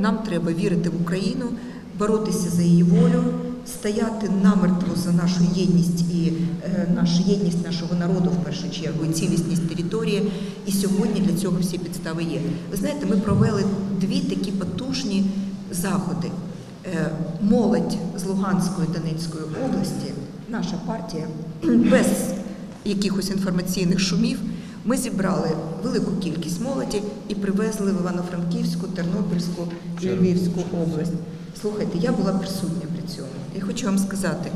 нам треба вірити в Україну, боротися за її волю, стояти намертво за нашу єдність і е, нашу єдність нашого народу в першу чергу, і цілісність території. І сьогодні для цього всі підстави є. Ви знаєте, ми провели дві такі потужні заходи. Е, Молодь з Луганської Донецької області, наша партія без якихось інформаційних шумів. Ми зібрали велику кількість молоді і привезли в Івано-Франківську, Тернопільську і Львівську область. Слухайте, я була присутня при цьому. І хочу вам сказати,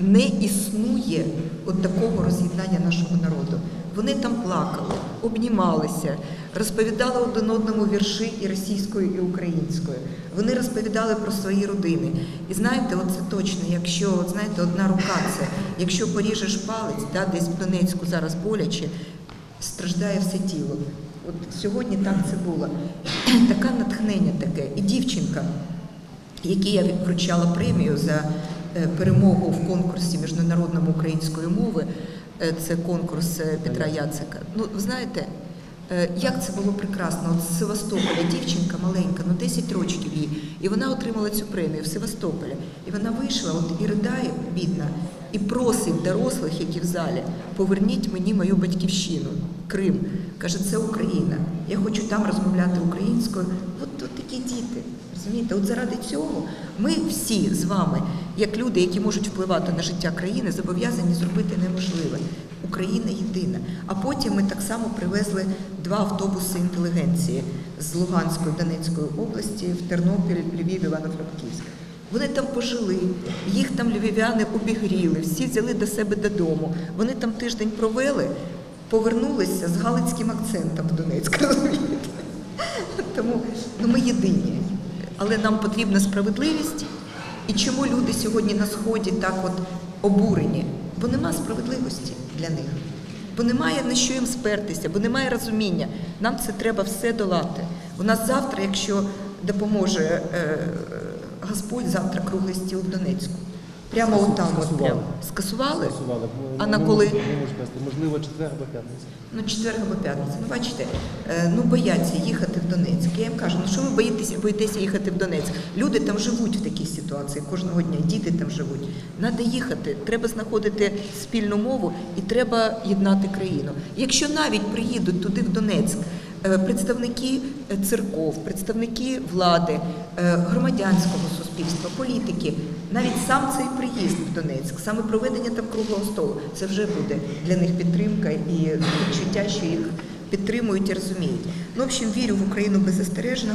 не існує от такого роз'єднання нашого народу. Вони там плакали, обнімалися, розповідали один одному вірші і російською, і українською. Вони розповідали про свої родини. І знаєте, от це точно, якщо от знаєте, одна рука це, якщо поріжеш палець, да, десь в Донецьку зараз боляче, страждає все тіло. От сьогодні так це було. Таке натхнення таке. І дівчинка, якій я вручала премію за е, перемогу в конкурсі міжнародному української мови, е, це конкурс е, Петра Яцика. Ну, ви знаєте, як це було прекрасно. От з Севастополя дівчинка маленька, ну 10 років їй, і вона отримала цю премію в Севастополі. І вона вийшла от, і ридає, бідна, і просить дорослих, які в залі, поверніть мені мою батьківщину, Крим. Каже, це Україна. Я хочу там розмовляти українською. От, от такі діти. Розумієте, от заради цього ми всі з вами, як люди, які можуть впливати на життя країни, зобов'язані зробити неможливе. Україна єдина. А потім ми так само привезли два автобуси інтелігенції з Луганської Донецької області в Тернопіль, Львів, Івано-Франківськ. Вони там пожили, їх там львів'яни обігріли, всі взяли до себе додому. Вони там тиждень провели, повернулися з галицьким акцентом в Донецьк. розумієте? Тому ну, ми єдині. Але нам потрібна справедливість. І чому люди сьогодні на сході так от обурені? Бо нема справедливості для них. Бо немає на що їм спертися, бо немає розуміння. Нам це треба все долати. У нас завтра, якщо допоможе е, Господь, завтра круглий стіл в Донецьку. Прямо отам от Скасували. прямо. Скасували? Скасували. А на коли? Не можу сказати. Можливо, четвер або п'ятниця. Ну, четвер або п'ятниця. Ну, бачите, е, ну бояться їхати в Донецьк. Я їм кажу, ну що ви боїтеся, боїтеся їхати в Донецьк? Люди там живуть в такій ситуації кожного дня, діти там живуть. Треба їхати, треба знаходити спільну мову і треба єднати країну. Якщо навіть приїдуть туди в Донецьк. Е, Представники е, церков, представники влади, е, громадянського суспільства, політики, навіть сам цей приїзд в Донецьк, саме проведення там круглого столу, це вже буде для них підтримка і відчуття, що їх підтримують і розуміють. Ну, в общем, вірю в Україну беззастережно